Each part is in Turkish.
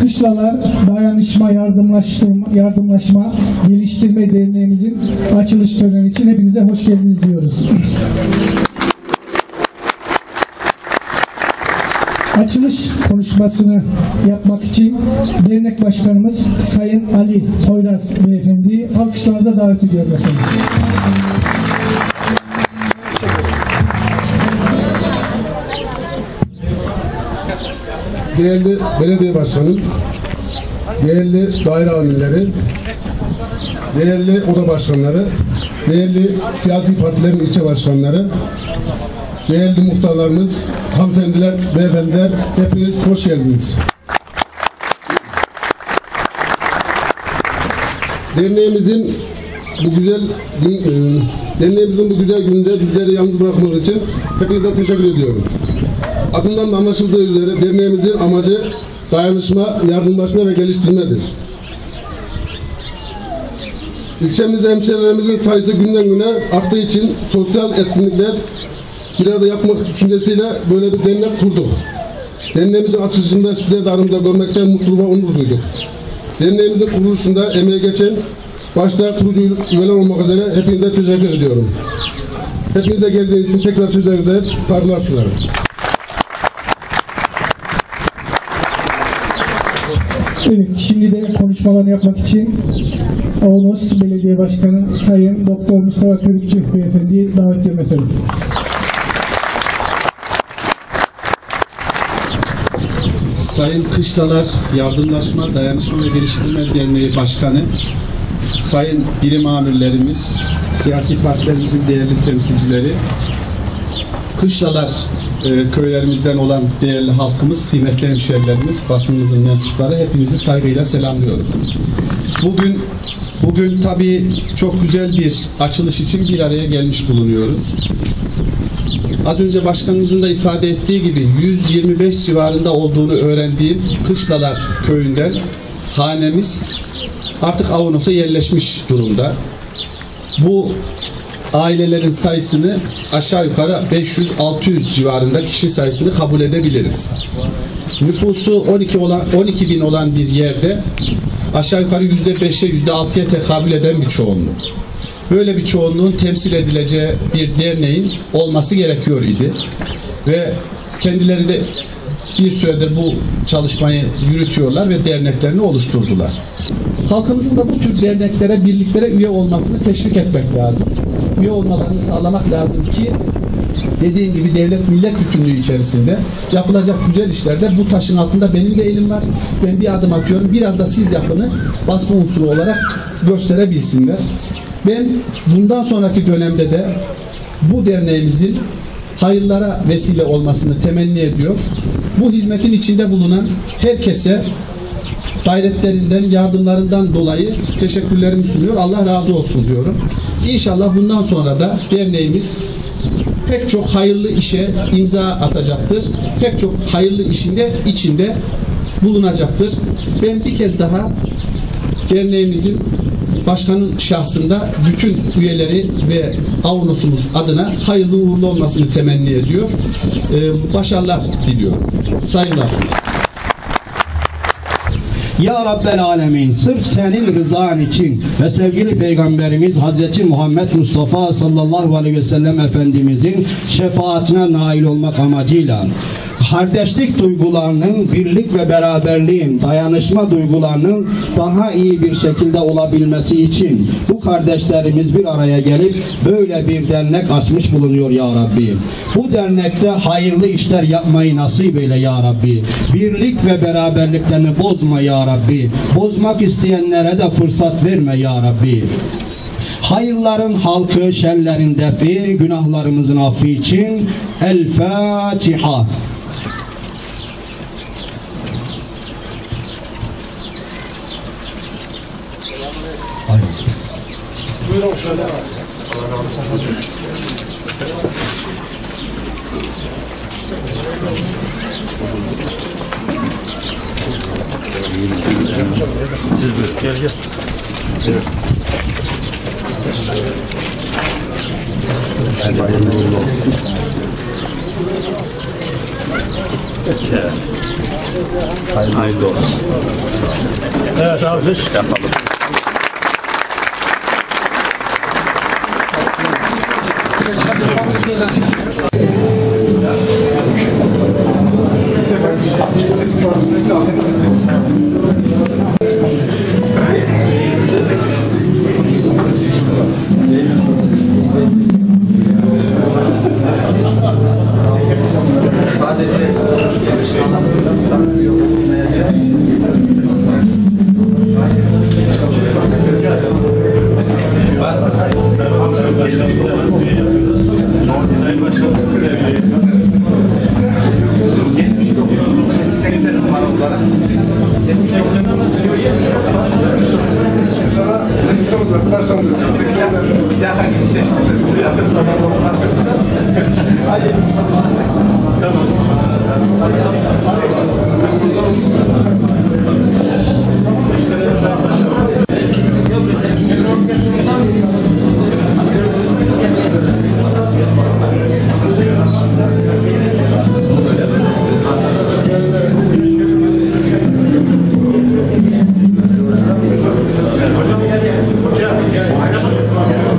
Kışlalar Dayanışma Yardımlaştırma, Yardımlaşma Geliştirme Derneğimizin açılış töreni için hepinize hoş geldiniz diyoruz. Açılış konuşmasını yapmak için dernek başkanımız Sayın Ali Poyraz Beyefendi'yi alkışlarınıza davet ediyorum efendim. Değerli belediye başkanım, değerli daire amirleri, değerli oda başkanları, değerli siyasi partilerin ilçe başkanları, değerli muhtarlarımız, hanımefendiler, beyefendiler, hepiniz hoş geldiniz. Derneğimizin bu güzel gün, e, derneğimizin bu güzel gününde bizleri yalnız bırakmak için hepinize teşekkür ediyorum. Adından da anlaşıldığı üzere derneğimizin amacı dayanışma, yardımlaşma ve geliştirmedir. İlçemizde hemşehrilerimizin sayısı günden güne arttığı için sosyal etkinlikler bir arada yapmak düşüncesiyle böyle bir dernek kurduk. Derneğimizin açılışında sizleri de aramızda görmekten mutlu ve onur duyduk. Derneğimizin kuruluşunda emeği geçen başta kurucu üyeler olmak üzere hepinize teşekkür ediyorum. Hepinize geldiğiniz için tekrar sizlere saygılar sunarım. Evet, şimdi de konuşmalarını yapmak için Oğuz Belediye Başkanı Sayın Doktor Mustafa Körükçü Beyefendi'yi davet ediyorum efendim. Sayın Kışlalar Yardımlaşma, Dayanışma ve Geliştirme Derneği Başkanı, Sayın birim amirlerimiz, siyasi partilerimizin değerli temsilcileri, Kışlalar e, köylerimizden olan değerli halkımız, kıymetli hemşehrilerimiz, basınımızın mensupları hepinizi saygıyla selamlıyorum. Bugün bugün tabii çok güzel bir açılış için bir araya gelmiş bulunuyoruz. Az önce başkanımızın da ifade ettiği gibi 125 civarında olduğunu öğrendiğim Kışlalar köyünden hanemiz artık Avanos'a yerleşmiş durumda. Bu ailelerin sayısını aşağı yukarı 500-600 civarında kişi sayısını kabul edebiliriz. Nüfusu 12 olan 12 bin olan bir yerde aşağı yukarı %5'e %6'ya tekabül eden bir çoğunluk böyle bir çoğunluğun temsil edileceği bir derneğin olması gerekiyor idi. Ve kendileri de bir süredir bu çalışmayı yürütüyorlar ve derneklerini oluşturdular. Halkımızın da bu tür derneklere, birliklere üye olmasını teşvik etmek lazım. Üye olmalarını sağlamak lazım ki dediğim gibi devlet millet bütünlüğü içerisinde yapılacak güzel işlerde bu taşın altında benim de elim var. Ben bir adım atıyorum. Biraz da siz yapını basma unsuru olarak gösterebilsinler. Ben bundan sonraki dönemde de bu derneğimizin hayırlara vesile olmasını temenni ediyor. Bu hizmetin içinde bulunan herkese gayretlerinden, yardımlarından dolayı teşekkürlerimi sunuyor. Allah razı olsun diyorum. İnşallah bundan sonra da derneğimiz pek çok hayırlı işe imza atacaktır. Pek çok hayırlı işinde içinde bulunacaktır. Ben bir kez daha derneğimizin başkanın şahsında bütün üyeleri ve Avnosumuz adına hayırlı uğurlu olmasını temenni ediyor. Ee, başarılar diliyorum. Saygılar sunuyorum. Ya Rabbel Alemin sırf senin rızan için ve sevgili Peygamberimiz Hazreti Muhammed Mustafa sallallahu aleyhi ve sellem Efendimizin şefaatine nail olmak amacıyla kardeşlik duygularının, birlik ve beraberliğin, dayanışma duygularının daha iyi bir şekilde olabilmesi için bu kardeşlerimiz bir araya gelip böyle bir dernek açmış bulunuyor ya Rabbi. Bu dernekte hayırlı işler yapmayı nasip eyle ya Rabbi. Birlik ve beraberliklerini bozma ya Rabbi. Bozmak isteyenlere de fırsat verme ya Rabbi. Hayırların halkı, şerlerin defi, günahlarımızın affi için El Fatiha. Hayır. Buyurun şöyle. Siz buyurun. Gel gel. Evet. Bayramınız olsun. Evet. Hayırlı olsun. Evet, alkış. Yapalım. ください。Hocam, gel.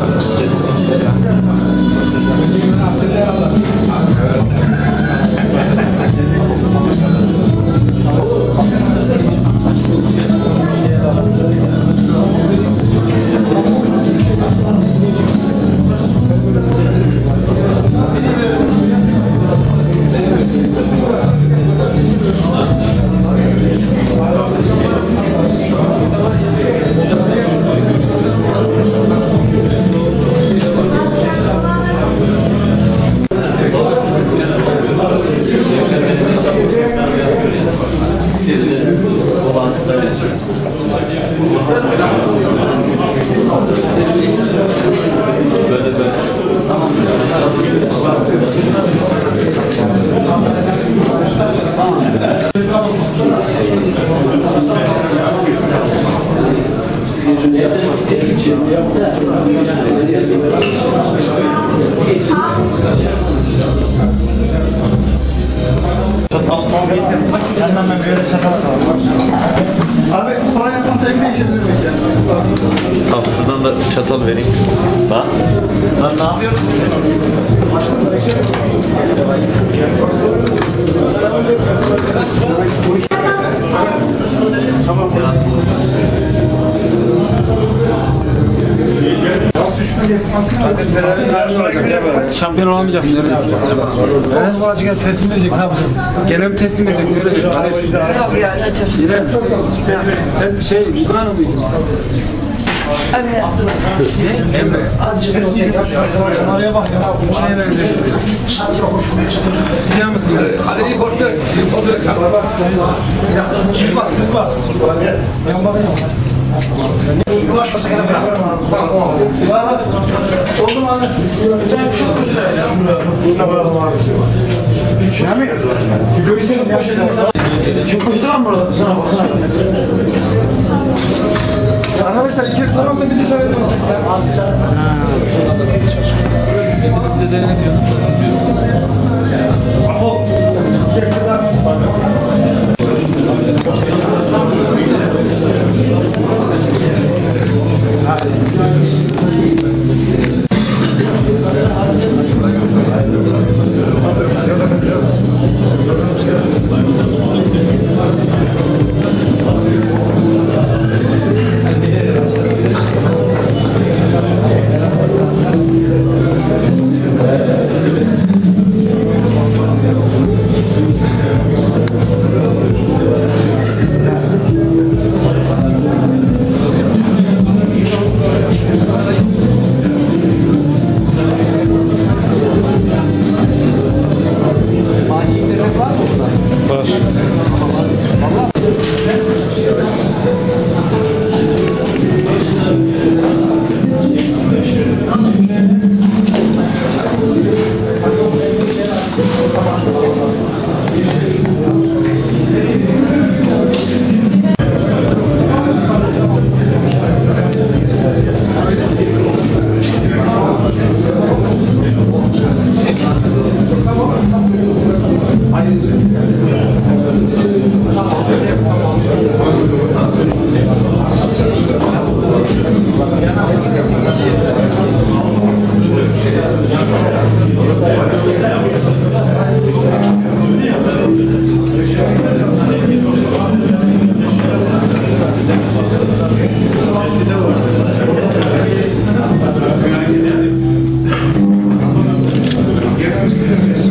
Música Abi kolay yapma tekne işe bilmek yani. Tamam şuradan da çatal vereyim. Bak. Lan ne yapıyorsun? Şampiyon olamayacak mı? Nerede yapacak? Evet. Olacak teslim edecek. Ne yapacağız? Gene mi teslim edecek? Öyle bir Hadi. İrem. Sen şey Kur'an okuyorsun. Emre. Ne? Emre. Oraya bak ya. Bu şeye benziyor. Biliyor musun? Hadi iyi boş ver. Boş ver. Bak, düz bak. Yan bakayım. Mu abi? Sen bir şey olmuş Arkadaşlar içeri tamam da bir dışarı Orada Merci.